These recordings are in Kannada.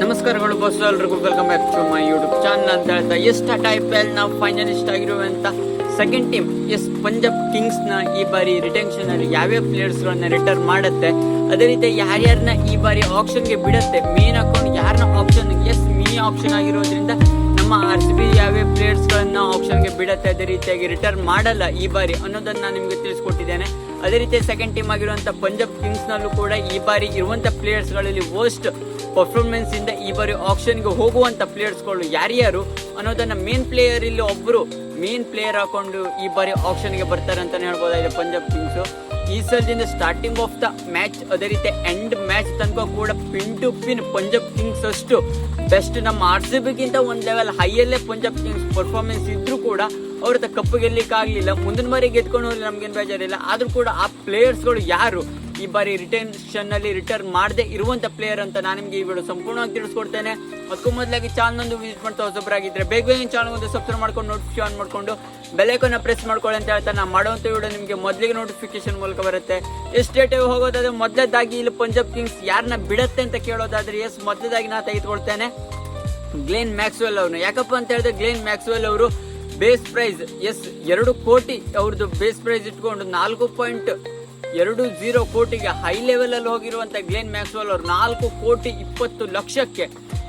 ನಮಸ್ಕಾರಗಳು ಬಸ್ ಎಲ್ರಿಗೂ welcome back to my YouTube channel ಅಂತ ಹೇಳ್ತಾ, ಎಷ್ಟ ಟೈಪ್ ಐ ಪಿ ಎಲ್ನ ಫೈನಲಿಸ್ಟ್ ಆಗಿರುವಂತ ಸೆಕೆಂಡ್ ಟೀಮ್ ಎಸ್ ಪಂಜಾಬ್ ಕಿಂಗ್ಸ್ನ ಈ ಬಾರಿ ರಿಟೆನ್ಷನ್ ಅಲ್ಲಿ ಯಾವ್ಯಾವ ಪ್ಲೇಯರ್ಸ್ ಗಳನ್ನ ರಿಟರ್ನ್ ಮಾಡುತ್ತೆ, ಅದೇ ರೀತಿ ಯಾರ್ಯಾರನ್ನ ಈ ಬಾರಿ ಆಪ್ಷನ್ಗೆ ಬಿಡುತ್ತೆ ಮೇನ್ ಅಕೌಂಟ್ ಯಾರನ್ನ ಆಪ್ಷನ್ ಎಸ್ ಮೀ ಆಪ್ಷನ್ ಆಗಿರೋದ್ರಿಂದ ನಮ್ಮ ಆರ್ ಸಿ ಬಿ ಯಾವ್ಯಾವ ಆಪ್ಷನ್ಗೆ ಬಿಡುತ್ತೆ, ಅದೇ ರೀತಿಯಾಗಿ ರಿಟರ್ನ್ ಮಾಡಲ್ಲ ಈ ಬಾರಿ ಅನ್ನೋದನ್ನ ನಾನು ನಿಮ್ಗೆ ತಿಳಿಸ್ಕೊಟ್ಟಿದ್ದೇನೆ. ಅದೇ ರೀತಿ ಸೆಕೆಂಡ್ ಟೀಮ್ ಆಗಿರುವಂತ ಪಂಜಾಬ್ ಕಿಂಗ್ಸ್ ನಲ್ಲೂ ಕೂಡ ಈ ಬಾರಿ ಇರುವಂತ ಪ್ಲೇಯರ್ಸ್ಗಳಲ್ಲಿ ವರ್ಸ್ಟ್ ಪರ್ಫಾರ್ಮೆನ್ಸ್ ಇಂದ ಈ ಬಾರಿ ಆಪ್ಷನ್ಗೆ ಹೋಗುವಂತ ಪ್ಲೇಯರ್ಸ್ಗಳು ಯಾರ್ಯಾರು ಅನ್ನೋದನ್ನ ಮೇನ್ ಪ್ಲೇಯರ್ ಇಲ್ಲಿ ಒಬ್ರು ಮೇನ್ ಪ್ಲೇಯರ್ ಹಾಕೊಂಡು ಈ ಬಾರಿ ಆಪ್ಷನ್ಗೆ ಬರ್ತಾರೆ ಅಂತ ಹೇಳ್ಬೋದಾಗಿದೆ ಪಂಜಾಬ್ ಕಿಂಗ್ಸ್ ಈ ಸಲದಿಂದ ಸ್ಟಾರ್ಟಿಂಗ್ ಆಫ್ ದ ಮ್ಯಾಚ್ ಅದೇ ರೀತಿ ಎಂಡ್ ಮ್ಯಾಚ್ ತನಕ ಕೂಡ pin to pin Punjab Kings ಅಷ್ಟು ಬೆಸ್ಟ್ ನಮ್ಮ ಆರ್ ಸಿ ಬಿಗಿಂತ ಒಂದು ಲೆವೆಲ್ ಹೈಯಲ್ಲೇ ಪಂಜಾಬ್ ಕಿಂಗ್ಸ್ ಪರ್ಫಾರ್ಮೆನ್ಸ್ ಇದ್ದರೂ ಕೂಡ ಅವ್ರದ್ದು ಕಪ್ಪು ಗೆಲ್ಲಿಕ್ಕಾಗಲಿಲ್ಲ. ಮುಂದಿನ ಬಾರಿ ಗೆದ್ಕೊಂಡು ಹೋದ್ರೆ ನಮ್ಗೇನು ಬೇಜಾರಿಲ್ಲ. ಆದರೂ ಕೂಡ ಆ ಪ್ಲೇಯರ್ಸ್ಗಳು ಯಾರು ಈ ಬಾರಿ ರಿಟರ್ನ್ ಅಲ್ಲಿ ರಿಟರ್ನ್ ಮಾಡದೆ ಇರುವಂತ ಪ್ಲೇಯರ್ ಅಂತ ನಾನು ನಿಮಗೆ ಈ ವಿಡಿಯೋ ಸಂಪೂರ್ಣವಾಗಿ ತಿಳಿಸ್ಕೊಡ್ತೇನೆ. ಅದಕ್ಕೂ ಮೊದಲಾಗಿ ಚಾನಲ್ ಒಂದು ವಿಸಿಟ್ ಮಾಡ್ತಾ ಹೊಸಬ್ರಾಗಿದ್ರೆ ಬೇಗ ಬೇಗ ಚಾನಲ್ ಒಂದು ಸಬ್ಸ್ಕ್ರೈಬ್ ಮಾಡ್ಕೊಂಡು ನೋಟಿಫಿಕೇಶನ್ ಆನ್ ಮಾಡ್ಕೊಂಡು ಬೆಲೈಕನ್ನ ಪ್ರೆಸ್ ಮಾಡ್ಕೊಳ್ಳಿ ಅಂತ ಹೇಳ್ತಾ ನಾನು ಮಾಡುವಂತ ವಿಡಿಯೋ ನಿಮಗೆ ಮೊದಲಿಗೆ ನೋಟಿಫಿಕೇಶನ್ ಮೂಲಕ ಬರುತ್ತೆ. ಎಷ್ಟು ಡೇಟಿಗೆ ಹೋಗೋದಾದ್ರೆ ಮೊದಲದಾಗಿ ಇಲ್ಲಿ ಪಂಜಾಬ್ ಕಿಂಗ್ಸ್ ಯಾರನ್ನ ಬಿಡತ್ತೆ ಅಂತ ಕೇಳೋದಾದ್ರೆ ಎಸ್ ಮೊದಲದಾಗಿ ನಾನು ತೆಗೆದುಕೊಳ್ತೇನೆ. ಗ್ಲೇನ್ ಮ್ಯಾಕ್ಸ್ವೆಲ್ ಅವ್ರನ್ನ ಯಾಕಪ್ಪ ಅಂತ ಹೇಳಿದ್ರೆ ಗ್ಲೇನ್ ಮ್ಯಾಕ್ಸ್ವೆಲ್ ಅವರು ಬೇಸ್ ಪ್ರೈಸ್ ಎಸ್ ಎರಡು ಕೋಟಿ ಅವ್ರದ್ದು ಬೇಸ್ ಪ್ರೈಸ್ ಇಟ್ಕೊಂಡು ನಾಲ್ಕು ಪಾಯಿಂಟ್ ಎರಡು ಜೀರೋ ಕೋಟಿಗೆ ಹೈ ಲೆವೆಲ್ ಅಲ್ಲಿ ಹೋಗಿರುವಂತ ಗ್ಲೇನ್ ಮ್ಯಾಕ್ಸ್ವೆಲ್ ಅವರು ನಾಲ್ಕು ಕೋಟಿ ಇಪ್ಪತ್ತು ಲಕ್ಷಕ್ಕೆ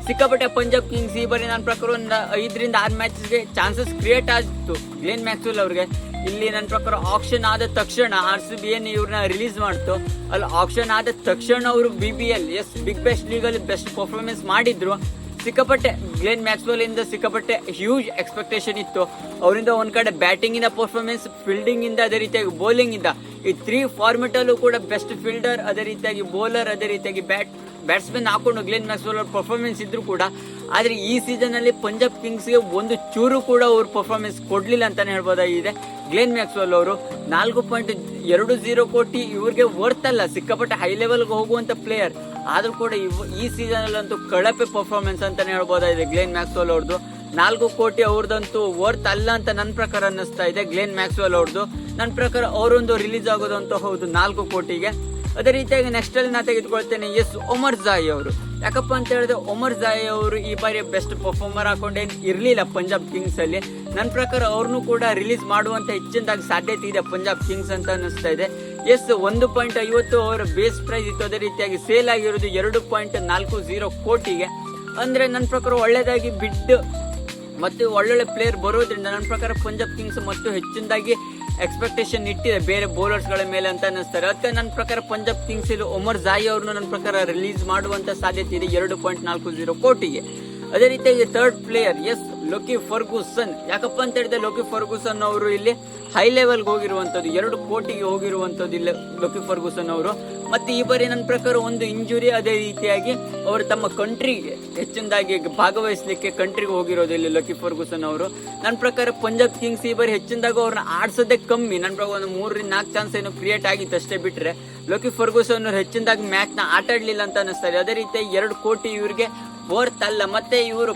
ಸಿಕ್ಕಾಪಟ್ಟೆ ಪಂಜಾಬ್ ಕಿಂಗ್ಸ್ ಈ ಬಾರಿ ನನ್ನ ಪ್ರಕಾರ ಒಂದು ಐದರಿಂದ ಆರು ಮ್ಯಾಚಸ್ಗೆ ಚಾನ್ಸಸ್ ಕ್ರಿಯೇಟ್ ಆಗಿತ್ತು. ಗ್ಲೇನ್ ಮ್ಯಾಕ್ಸ್ವೆಲ್ ಅವ್ರಿಗೆ. ಇಲ್ಲಿ ನನ್ನ ಪ್ರಕಾರ ಆಕ್ಷನ್ ಆದ ತಕ್ಷಣ ಆರ್ ಸಿ ಬಿ ಏನು ಇವ್ರನ್ನ ರಿಲೀಸ್ ಮಾಡ್ತು. ಅಲ್ಲಿ ಆಕ್ಷನ್ ಆದ ತಕ್ಷಣ ಅವರು B B L is Big Bash legally best performance ಮಾಡಿದ್ರು. ಸಿಕ್ಕಾಪಟ್ಟೆ ಗ್ಲೇನ್ ಮ್ಯಾಕ್ಸ್ವೆಲ್ ಇಂದ ಸಿಕ್ಕಾಪಟ್ಟೆ ಹ್ಯೂಜ್ ಎಕ್ಸ್ಪೆಕ್ಟೇಷನ್ ಇತ್ತು. ಅವರಿಂದ ಒಂದ್ ಕಡೆ ಬ್ಯಾಟಿಂಗ್ ಇಂದ ಪರ್ಫಾರ್ಮೆನ್ಸ್ ಫೀಲ್ಡಿಂಗ್ ಇಂದ ಅದೇ ರೀತಿಯಾಗಿ ಬೌಲಿಂಗ್ ಇಂದ. ಈ ತ್ರೀ ಫಾರ್ಮೆಟ್ ಅಲ್ಲೂ ಕೂಡ ಬೆಸ್ಟ್ ಫೀಲ್ಡರ್ ಅದೇ ರೀತಿಯಾಗಿ ಬೌಲರ್ ಅದೇ ರೀತಿಯಾಗಿ ಬ್ಯಾಟ್ ಬ್ಯಾಟ್ಸ್ಮನ್ ಹಾಕೊಂಡು ಗ್ಲೇನ್ ಮ್ಯಾಕ್ಸ್ವೆಲ್ ಅವ್ರ ಪರ್ಫಾರ್ಮೆನ್ಸ್ ಇದ್ರು ಕೂಡ, ಆದ್ರೆ ಈ ಸೀಸನ್ ಅಲ್ಲಿ ಪಂಜಾಬ್ ಕಿಂಗ್ಸ್ಗೆ ಒಂದು ಚೂರು ಕೂಡ ಅವ್ರ ಪರ್ಫಾರ್ಮೆನ್ಸ್ ಕೊಡ್ಲಿಲ್ಲ ಅಂತಾನೆ ಹೇಳ್ಬೋದಾಗಿದೆ ಗ್ಲೇನ್ ಮ್ಯಾಕ್ಸ್ವೆಲ್ ಅವರು ನಾಲ್ಕು ಪಾಯಿಂಟ್ ಎರಡು ಜೀರೋ ಕೋಟಿ ಇವ್ರಿಗೆ ವರ್ತ್ ಅಲ್ಲ, ಸಿಕ್ಕಾಪಟ್ಟೆ ಹೈ ಲೆವೆಲ್ಗೆ ಹೋಗುವಂತ ಪ್ಲೇಯರ್ ಆದ್ರೂ ಕೂಡ ಇವ್- ಈ ಸೀಸನಲ್ಲಂತೂ ಕಳಪೆ ಪರ್ಫಾರ್ಮೆನ್ಸ್ ಅಂತಲೇ ಹೇಳ್ಬೋದಾಗಿದೆ ಗ್ಲೇನ್ ಮ್ಯಾಕ್ಸ್ವೆಲ್ ಅವ್ರದ್ದು ನಾಲ್ಕು ಕೋಟಿ ಅವ್ರದ್ದಂತೂ ವರ್ತ್ ಅಲ್ಲ ಅಂತ ನನ್ನ ಪ್ರಕಾರ ಅನ್ನಿಸ್ತಾ ಇದೆ ಗ್ಲೇನ್ ಮ್ಯಾಕ್ಸ್ವೆಲ್ ಅವ್ರದ್ದು ನನ್ನ ಪ್ರಕಾರ ಅವರೊಂದು ರಿಲೀಸ್ ಅಂತ ಹೌದು, ನಾಲ್ಕು ಕೋಟಿಗೆ. ಅದೇ ರೀತಿಯಾಗಿ ನೆಕ್ಸ್ಟಲ್ಲಿ ನಾನು ತೆಗೆದುಕೊಳ್ತೇನೆ ಎಸ್ ಒಮರ್ ಜಾಯಿ ಅವರು. ಯಾಕಪ್ಪ ಅಂತ ಹೇಳಿದ್ರೆ ಒಮರ್ ಜಾಯಿ ಅವರು ಈ ಬಾರಿ ಬೆಸ್ಟ್ ಪರ್ಫಾರ್ಮರ್ ಹಾಕೊಂಡೇನು ಇರಲಿಲ್ಲ ಪಂಜಾಬ್ ಕಿಂಗ್ಸ್ ಅಲ್ಲಿ. ನನ್ನ ಪ್ರಕಾರ ಅವ್ರನ್ನೂ ಕೂಡ ರಿಲೀಸ್ ಮಾಡುವಂಥ ಹೆಚ್ಚಿನದಾಗಿ ಸಾಧ್ಯತೆ ಇದೆ ಪಂಜಾಬ್ ಕಿಂಗ್ಸ್ ಅಂತ ಅನ್ನಿಸ್ತಾ ಇದೆ. ಎಸ್, ಒಂದು ಪಾಯಿಂಟ್ ಐವತ್ತು ಅವರ ಬೇಸ್ ಪ್ರೈಸ್ ಇತ್ತು. ಅದೇ ರೀತಿಯಾಗಿ ಸೇಲ್ ಆಗಿರೋದು ಎರಡು ಪಾಯಿಂಟ್ ನಾಲ್ಕು ಜೀರೋ ಕೋಟಿಗೆ. ಅಂದ್ರೆ ನನ್ನ ಪ್ರಕಾರ ಒಳ್ಳೆಯದಾಗಿ ಬಿಡ್ ಮತ್ತು ಒಳ್ಳೊಳ್ಳೆ ಪ್ಲೇಯರ್ ಬರೋದ್ರಿಂದ ನನ್ನ ಪ್ರಕಾರ ಪಂಜಾಬ್ ಕಿಂಗ್ಸ್ ಮತ್ತು ಹೆಚ್ಚಿನದಾಗಿ ಎಕ್ಸ್ಪೆಕ್ಟೇಷನ್ ಇಟ್ಟಿದೆ ಬೇರೆ ಬೌಲರ್ಸ್ಗಳ ಮೇಲೆ ಅಂತ ಅನ್ನಿಸ್ತಾರೆ. ಅದಕ್ಕೆ ನನ್ನ ಪ್ರಕಾರ ಪಂಜಾಬ್ ಕಿಂಗ್ಸ್ ಇಲ್ಲಿ ಒಮರ್ ಜಾಯಿ ಅವ್ರನ್ನ ನನ್ನ ಪ್ರಕಾರ ರಿಲೀಸ್ ಮಾಡುವಂತ ಸಾಧ್ಯತೆ ಇದೆ ಎರಡು ಪಾಯಿಂಟ್ ನಾಲ್ಕು ಜೀರೋ ಕೋಟಿಗೆ. ಅದೇ ರೀತಿಯಾಗಿ third player is, Lockie Ferguson. ಯಾಕಪ್ಪ ಅಂತ ಹೇಳಿದ್ರೆ ಲೋಕಿ ಫರ್ಗೂಸನ್ ಅವರು ಇಲ್ಲಿ ಹೈ ಲೆವೆಲ್ಗೆ ಹೋಗಿರುವಂಥದ್ದು, ಎರಡು ಕೋಟಿಗೆ ಹೋಗಿರುವಂಥದ್ದು ಇಲ್ಲ ಲೋಕಿ ಫರ್ಗೂಸನ್ ಅವರು. ಮತ್ತು ಈ ಬಾರಿ ನನ್ನ ಪ್ರಕಾರ ಒಂದು ಇಂಜುರಿ ಅದೇ ರೀತಿಯಾಗಿ ಅವರು ತಮ್ಮ ಕಂಟ್ರಿಗೆ ಹೆಚ್ಚಿನದಾಗಿ ಭಾಗವಹಿಸಲಿಕ್ಕೆ ಕಂಟ್ರಿಗೆ ಹೋಗಿರೋದು ಲಕಿ ಫರ್ಗುಸನ್ ಅವರು. ನನ್ನ ಪ್ರಕಾರ ಪಂಜಾಬ್ ಕಿಂಗ್ಸ್ ಈ ಬಾರಿ ಹೆಚ್ಚಿನದಾಗ ಅವ್ರನ್ನ ಆಡ್ಸೋದೇ ಕಮ್ಮಿ. ನನ್ನ ಪ್ರಕಾರ ಒಂದು ಮೂರರಿಂದ ನಾಲ್ಕು ಚಾನ್ಸ್ ಏನು ಕ್ರಿಯೇಟ್ ಆಗಿತ್ತು ಅಷ್ಟೇ ಬಿಟ್ಟರೆ ಲೋಕಿ ಫರ್ಗೂಸನ್ ಅವರು ಹೆಚ್ಚಿನದಾಗಿ ಮ್ಯಾಚ್ನ ಆಟಾಡಲಿಲ್ಲ ಆಟ ಅಂತ ಅನ್ನಿಸ್ತಾರೆ ಅದೇ ರೀತಿ ಎರಡು ಕೋಟಿ ಇವ್ರಿಗೆ ವರ್ತ್ ಅಲ್ಲ. ಮತ್ತೆ ಇವರು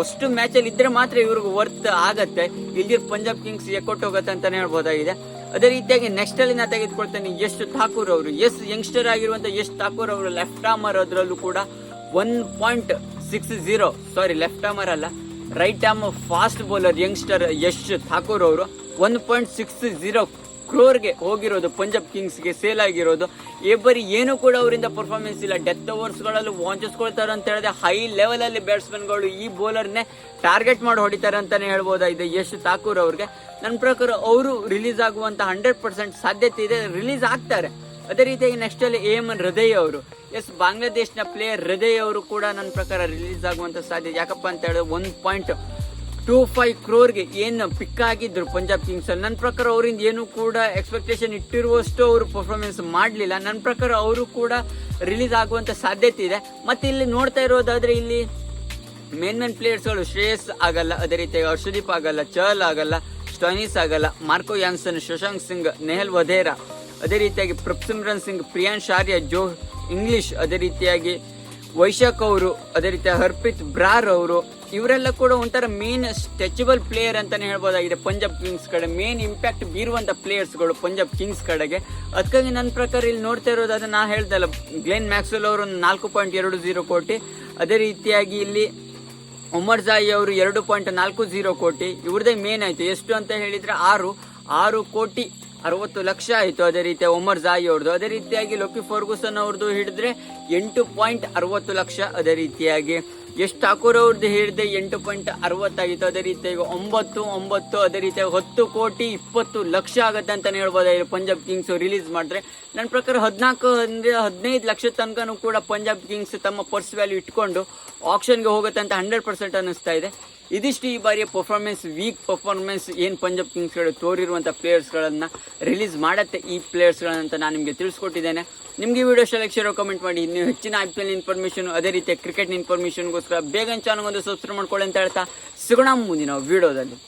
ಅಷ್ಟು ಮ್ಯಾಚ್ ಅಲ್ಲಿ ಇದ್ರೆ ಮಾತ್ರ ಇವ್ರಿಗೆ ವರ್ತ್ ಆಗತ್ತೆ. ಇಲ್ಲಿ ಪಂಜಾಬ್ ಕಿಂಗ್ಸ್ ಎಕ್ಕೊಟ್ಟು ಹೋಗುತ್ತೆ ಅಂತಾನೆ ಹೇಳ್ಬೋದಾಗಿದೆ. ಅದೇ ರೀತಿಯಾಗಿ ನೆಕ್ಸ್ಟ್ ಅಲ್ಲಿ ನಾ ತೆಗೆದುಕೊಳ್ತೇನೆ ಯಶ್ ಠಾಕೂರ್ ಅವರು. ಎಸ್ ಯಂಗ್ಸ್ಟರ್ ಆಗಿರುವಂತ ಯಶ್ ಠಾಕೂರ್ ಅವರು ಲೆಫ್ಟ್ ಆಮರ್ ಅದರಲ್ಲೂ ಕೂಡ one point six zero sorry left armer ಅಲ್ಲ right arm fast bowler youngster Yash Thakur ಅವರು. ಒನ್ ಪಾಯಿಂಟ್ ಸಿಕ್ಸ್ ಜೀರೋ ಕ್ರೋರ್ಗೆ ಹೋಗಿರೋದು, ಪಂಜಾಬ್ ಕಿಂಗ್ಸ್ಗೆ ಸೇಲ್ ಆಗಿರೋದು ಈ ಏನು ಕೂಡ ಅವರಿಂದ ಪರ್ಫಾರ್ಮೆನ್ಸ್ ಇಲ್ಲ. ಡೆತ್ ಓವರ್ಸ್ಗಳಲ್ಲೂ ವಾಂಚಿಸ್ಕೊಳ್ತಾರೆ ಅಂತ ಹೇಳಿದ್ರೆ ಹೈ ಲೆವೆಲಲ್ಲಿ ಬ್ಯಾಟ್ಸ್ಮನ್ಗಳು ಈ ಬೌಲರ್ನೇ ಟಾರ್ಗೆಟ್ ಮಾಡಿ ಹೊಡಿತಾರೆ ಅಂತಾನೆ ಹೇಳ್ಬೋದಾಗಿದೆ ಯಶ್ ಠಾಕೂರ್ ಅವ್ರಿಗೆ. ನನ್ನ ಪ್ರಕಾರ ಅವರು ರಿಲೀಸ್ ಆಗುವಂಥ ಹಂಡ್ರೆಡ್ ಪರ್ಸೆಂಟ್ ಸಾಧ್ಯತೆ ಇದೆ. ರಿಲೀಸ್ ಆಗ್ತಾರೆ. ಅದೇ ರೀತಿಯಾಗಿ ನೆಕ್ಸ್ಟ್ ಅಲ್ಲಿ ಎನ್ ಹೃದಯ್ ಅವರು. ಎಸ್ ಬಾಂಗ್ಲಾದೇಶ್ನ ಪ್ಲೇಯರ್ ಹೃದಯ್ ಅವರು ಕೂಡ ನನ್ನ ಪ್ರಕಾರ ರಿಲೀಸ್ ಆಗುವಂಥ ಸಾಧ್ಯತೆ. ಯಾಕಪ್ಪ ಅಂತ ಹೇಳಿದ್ರೆ ಒಂದು ಪಾಯಿಂಟ್ ಟೂ ಫೈವ್ ಕ್ರೋರ್ಗೆ ಏನು ಪಿಕ್ ಆಗಿದ್ರು ಪಂಜಾಬ್ ಕಿಂಗ್ಸ್ ಅಲ್ಲಿ. ನನ್ನ ಪ್ರಕಾರ ಅವರಿಂದ ಏನು ಕೂಡ ಎಕ್ಸ್ಪೆಕ್ಟೇಷನ್ ಇಟ್ಟಿರುವಷ್ಟು ಅವರು ಪರ್ಫಾರ್ಮೆನ್ಸ್ ಮಾಡಲಿಲ್ಲ. ನನ್ನ ಪ್ರಕಾರ ಅವರು ಕೂಡ ರಿಲೀಸ್ ಆಗುವಂತ ಸಾಧ್ಯತೆ ಇದೆ. ಮತ್ತೆ ಇಲ್ಲಿ ನೋಡ್ತಾ ಇರೋದಾದ್ರೆ ಇಲ್ಲಿ ಮೇನ್ ಮೇನ್ ಪ್ಲೇಯರ್ಸ್ಗಳು ಶ್ರೇಯಸ್ ಆಗಲ್ಲ, ಅದೇ ರೀತಿಯಾಗಿ ಹರ್ಷದೀಪ್ ಆಗಲ್ಲ, ಚಹಲ್ ಆಗಲ್ಲ, ಸ್ಟೋನಿಸ್ ಆಗಲ್ಲ, ಮಾರ್ಕೋ ಯಾನ್ಸನ್, ಶಶಾಂಕ್ ಸಿಂಗ್, ನೆಹಲ್ ವಧೇರಾ, ಅದೇ ರೀತಿಯಾಗಿ ಪ್ರಪ್ಸಿಮ್ರನ್ ಸಿಂಗ್, ಪ್ರಿಯಾನ್ ಶಾರ್ಯ, ಜೋ ಇಂಗ್ಲಿಷ್, ಅದೇ ರೀತಿಯಾಗಿ ವೈಶಾಖ್ ಅವರು, ಅದೇ ರೀತಿ ಹರ್ಪಿತ್ ಬ್ರಾರ್ ಅವರು ಇವರೆಲ್ಲ ಕೂಡ ಒಂಥರ ಮೇನ್ ಸ್ಟೆಚಬಲ್ ಪ್ಲೇಯರ್ ಅಂತಾನೆ ಹೇಳ್ಬೋದಾಗಿದೆ ಪಂಜಾಬ್ ಕಿಂಗ್ಸ್ ಕಡೆ. ಮೇನ್ ಇಂಪ್ಯಾಕ್ಟ್ ಬೀರುವಂಥ ಪ್ಲೇಯರ್ಸ್ಗಳು ಪಂಜಾಬ್ ಕಿಂಗ್ಸ್ ಕಡೆಗೆ. ಅದಕ್ಕಾಗಿ ನನ್ನ ಪ್ರಕಾರ ಇಲ್ಲಿ ನೋಡ್ತಾ ಇರೋದಾದ್ರೆ ನಾ ಹೇಳ್ದಲ್ಲ ಗ್ಲೆನ್ ಮ್ಯಾಕ್ಸ್ವೆಲ್ ಅವರು ನಾಲ್ಕು ಪಾಯಿಂಟ್ ಎರಡು ಜೀರೋ ಕೋಟಿ. ಅದೇ ರೀತಿಯಾಗಿ ಇಲ್ಲಿ ಉಮರ್ ಜಾಯಿ ಅವರು ಎರಡು ಪಾಯಿಂಟ್ ನಾಲ್ಕು ಜೀರೋ ಕೋಟಿ. ಇವ್ರದೇ ಮೇನ್ ಆಯಿತು. ಎಷ್ಟು ಅಂತ ಹೇಳಿದರೆ ಆರು. ಆರು ಕೋಟಿ ಅರವತ್ತು ಲಕ್ಷ ಆಯಿತು ಅದೇ ರೀತಿ ಒಮರ್ ಜಾಯಿ ಅವ್ರದ್ದು. ಅದೇ ರೀತಿಯಾಗಿ ಲೊಕಿ ಫರ್ಗುಸನ್ ಅವ್ರದ್ದು ಹಿಡಿದ್ರೆ ಎಂಟು ಪಾಯಿಂಟ್ ಅರವತ್ತು ಲಕ್ಷ ಅದೇ ರೀತಿಯಾಗಿ. ಎಷ್ಟು ಠಾಕೂರ್ ಅವ್ರದ್ದು ಹೇಳಿದೆ ಎಂಟು ಪಾಯಿಂಟ್ ಅರವತ್ತಾಗಿತ್ತು ಅದೇ ರೀತಿಯಾಗಿ ಒಂಬತ್ತು ಒಂಬತ್ತು ಅದೇ ರೀತಿಯಾಗಿ ಹತ್ತು ಕೋಟಿ ಇಪ್ಪತ್ತು ಲಕ್ಷ ಆಗುತ್ತೆ ಅಂತಲೇ ಹೇಳ್ಬೋದು. ಪಂಜಾಬ್ ಕಿಂಗ್ಸ್ ರಿಲೀಸ್ ಮಾಡಿದ್ರೆ ನನ್ನ ಪ್ರಕಾರ ಹದಿನಾಲ್ಕು ಅಂದರೆ ಹದಿನೈದು ಲಕ್ಷ ತನಕನೂ ಕೂಡ ಪಂಜಾಬ್ ಕಿಂಗ್ಸ್ ತಮ್ಮ ಪರ್ಸ್ ವ್ಯಾಲ್ಯೂ ಇಟ್ಕೊಂಡು ಆಪ್ಷನ್ಗೆ ಹೋಗುತ್ತೆ ಅಂತ ಹಂಡ್ರೆಡ್ ಪರ್ಸೆಂಟ್ ಅನ್ನಿಸ್ತಾ ಇದೆ. ಇದಿಷ್ಟು ಈ ಬಾರಿಯ ಪರ್ಫಾರ್ಮೆನ್ಸ್ ವೀಕ್ ಪರ್ಫಾರ್ಮೆನ್ಸ್ ಏನು ಪಂಜಾಬ್ ಕಿಂಗ್ಸ್ಗಳು ತೋರಿರುವಂಥ ಪ್ಲೇಯರ್ಸ್ಗಳನ್ನು ರಿಲೀಸ್ ಮಾಡುತ್ತೆ ಈ ಪ್ಲೇಯರ್ಸ್ಗಳನ್ನಂತ ನಾನು ನಿಮಗೆ ತಿಳಿಸ್ಕೊಟ್ಟಿದ್ದೇನೆ. ನಿಮಗೆ ಈ ವಿಡಿಯೋ ಸೆಲೆಕ್ಷನ್ ಕಮೆಂಟ್ ಮಾಡಿ. ಇನ್ನೂ ಹೆಚ್ಚಿನ ಐ ಪಿ ಎಲ್ ಇನ್ಫಾರ್ಮೇಷನ್ ಅದೇ ರೀತಿ ಕ್ರಿಕೆಟ್ ಇನ್ಫಾರ್ಮೇಷನ್ಗೋಸ್ಕರ ಬೇಗ ಚಾನಲ್ ಒಂದು ಸಬ್ಸ್ಕ್ರೈಬ್ ಮಾಡ್ಕೊಳ್ಳಿ ಅಂತ ಹೇಳ್ತಾ ಸಿಗೋಣ ಮುಂದಿನ ವಿಡಿಯೋದಲ್ಲಿ